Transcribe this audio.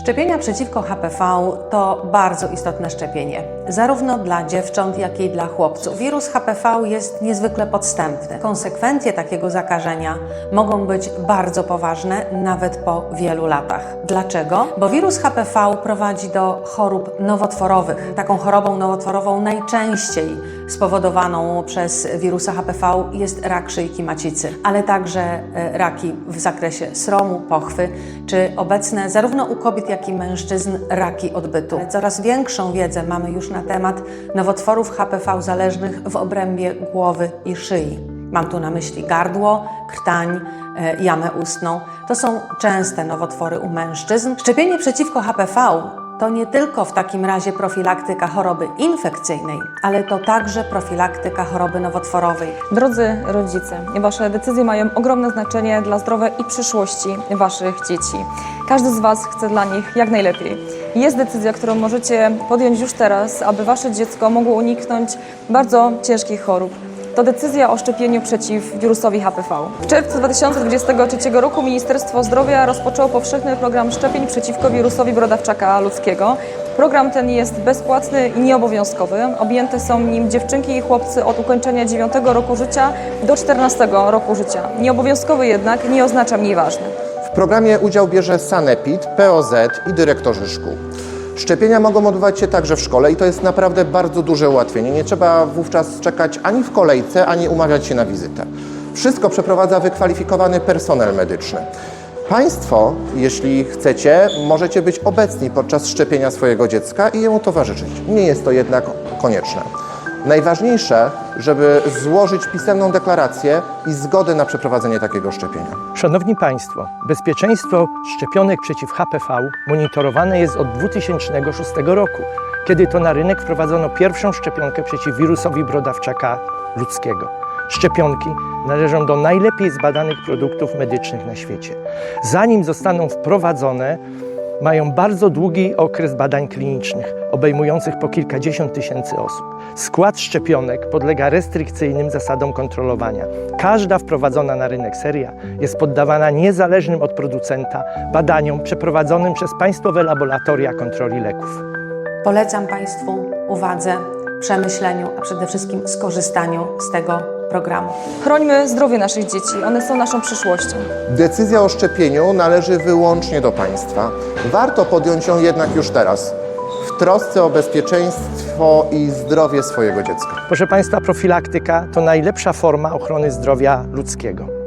Szczepienia przeciwko HPV to bardzo istotne szczepienie, zarówno dla dziewcząt, jak i dla chłopców. Wirus HPV jest niezwykle podstępny. Konsekwencje takiego zakażenia mogą być bardzo poważne, nawet po wielu latach. Dlaczego? Bo wirus HPV prowadzi do chorób nowotworowych. Taką chorobą nowotworową najczęściej spowodowaną przez wirusa HPV jest rak szyjki macicy, ale także e, raki w zakresie sromu, pochwy, czy obecne zarówno u kobiet, jak i mężczyzn raki odbytu. Coraz większą wiedzę mamy już na temat nowotworów HPV zależnych w obrębie głowy i szyi. Mam tu na myśli gardło, krtań, e, jamę ustną. To są częste nowotwory u mężczyzn. Szczepienie przeciwko HPV to nie tylko w takim razie profilaktyka choroby infekcyjnej, ale to także profilaktyka choroby nowotworowej. Drodzy rodzice, Wasze decyzje mają ogromne znaczenie dla zdrowia i przyszłości Waszych dzieci. Każdy z Was chce dla nich jak najlepiej. Jest decyzja, którą możecie podjąć już teraz, aby Wasze dziecko mogło uniknąć bardzo ciężkich chorób. To decyzja o szczepieniu przeciw wirusowi HPV. W czerwcu 2023 roku Ministerstwo Zdrowia rozpoczęło powszechny program szczepień przeciwko wirusowi brodawczaka ludzkiego. Program ten jest bezpłatny i nieobowiązkowy. Objęte są nim dziewczynki i chłopcy od ukończenia 9 roku życia do 14 roku życia. Nieobowiązkowy jednak nie oznacza mniej ważny. W programie udział bierze Sanepid, POZ i dyrektorzy szkół. Szczepienia mogą odbywać się także w szkole i to jest naprawdę bardzo duże ułatwienie. Nie trzeba wówczas czekać ani w kolejce, ani umawiać się na wizytę. Wszystko przeprowadza wykwalifikowany personel medyczny. Państwo, jeśli chcecie, możecie być obecni podczas szczepienia swojego dziecka i jemu towarzyszyć. Nie jest to jednak konieczne. Najważniejsze, żeby złożyć pisemną deklarację i zgodę na przeprowadzenie takiego szczepienia. Szanowni Państwo, bezpieczeństwo szczepionek przeciw HPV monitorowane jest od 2006 roku, kiedy to na rynek wprowadzono pierwszą szczepionkę przeciw wirusowi brodawczaka ludzkiego. Szczepionki należą do najlepiej zbadanych produktów medycznych na świecie. Zanim zostaną wprowadzone, mają bardzo długi okres badań klinicznych, obejmujących po kilkadziesiąt tysięcy osób. Skład szczepionek podlega restrykcyjnym zasadom kontrolowania. Każda wprowadzona na rynek seria jest poddawana niezależnym od producenta badaniom przeprowadzonym przez państwowe laboratoria kontroli leków. Polecam Państwu uwadze, przemyśleniu, a przede wszystkim skorzystaniu z tego programu. Chrońmy zdrowie naszych dzieci, one są naszą przyszłością. Decyzja o szczepieniu należy wyłącznie do państwa. Warto podjąć ją jednak już teraz, w trosce o bezpieczeństwo i zdrowie swojego dziecka. Proszę Państwa, profilaktyka to najlepsza forma ochrony zdrowia ludzkiego.